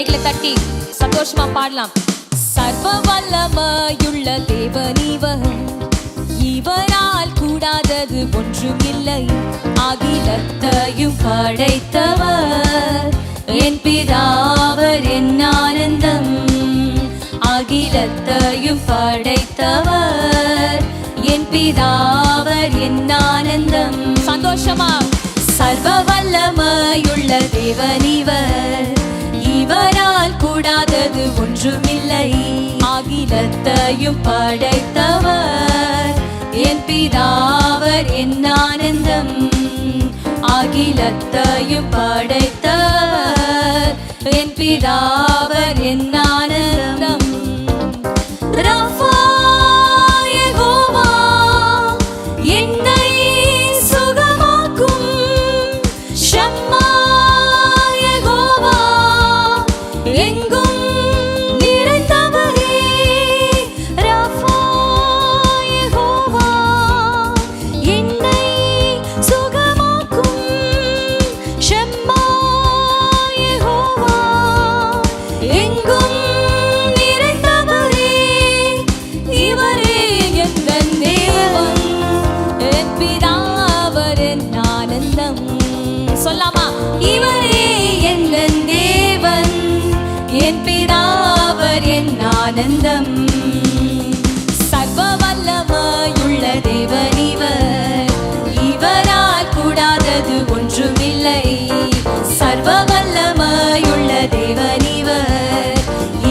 கைகளை தட்டி சந்தோஷமா பாடலாம். சர்வ வல்லமையுள்ள தேவன் இவர் இவரால் கூடாதது ஒன்றும் இல்லை. அகிலத்தையும் படைத்தவர். என் பிதாவர் என் ஆனந்தம். அகிலத்தையும் படைத்தவர். என் பிதாவர் என் ஆனந்தம். சந்தோஷமா. சர்வ வல்லமையுள்ள தேவனிவர் இவரால் கூடாதது ஒன்றுமில்லை. அகிலத்தையும் படைத்தவர். என் பிதாவர் என் ஆனந்தம். அகிலத்தையும் படைத்தவர். என் பிதாவர் என் ஆனந்தம். அவர் என் ஆனந்தம். சர்வ வல்லமையுள்ள தேவன் இவர். இவரால் கூடாதது ஒன்றுமில்லை. சர்வ வல்லமையுள்ள தேவன் இவர்.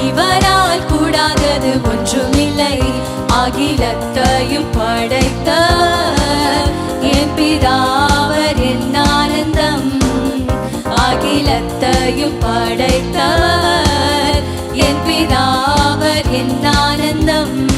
இவரால் கூடாதது ஒன்றுமில்லை. அகிலத்தையும் படைத்த என் பிதாவர் என் ஆனந்தம். அகிலத்தையும் படைத்தவர் என் பிதாவர் என் ஆனந்தம்.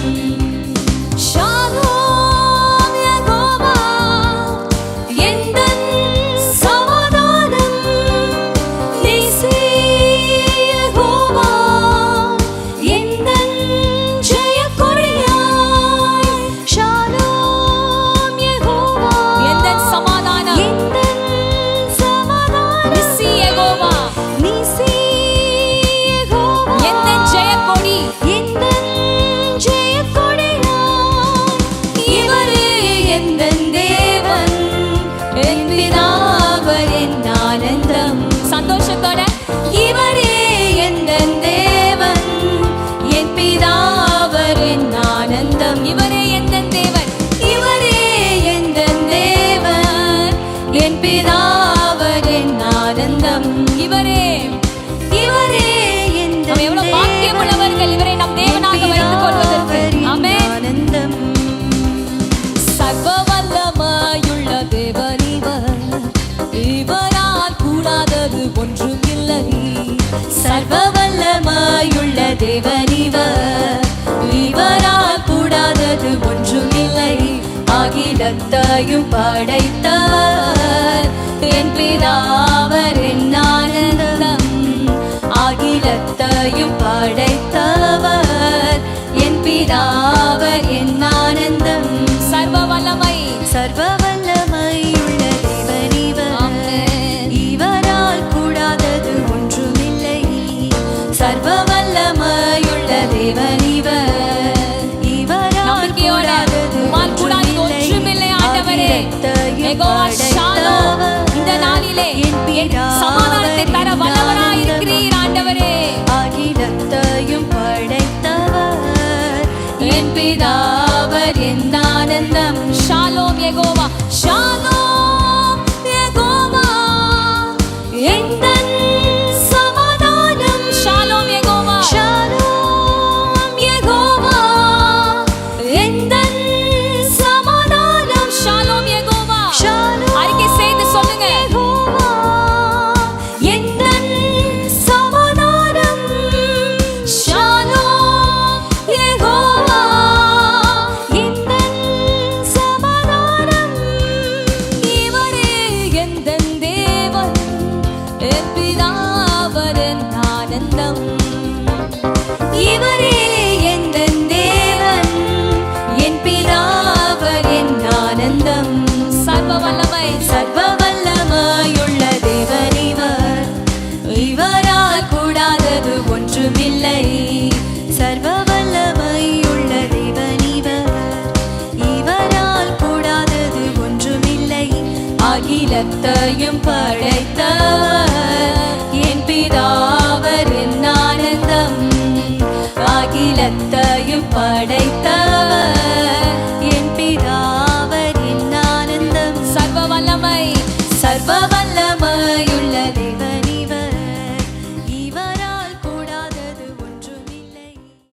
சர்வ வல்லமாயுள்ள தேவனிவர் இவர் இவரால் கூடாதது ஒன்றுமில்லை அகிலத்தையும் படைத்தார். என் பிதாவர் என் ஆனந்தம் அகிலத்தையும் படைத்தவர் இந்த நாளிலே என் சமாதானத்தை தர வல்லவராய் இருக்கிறீர் ஆண்டவரே. அகிலத்தையும் படைத்தவர். என் பிதாவர் என் ஆனந்தம். Shalom Jehovah. ஷாலோம். ஒன்றுமில்லை. சர்வ வல்லமையுள்ள தேவன் இவர். இவரால் கூடாதது ஒன்றுமில்லை. அகிலத்தையும் படைத்தவர். என் பிதாவர் ஆனந்தம். அகிலத்தையும் படைத்த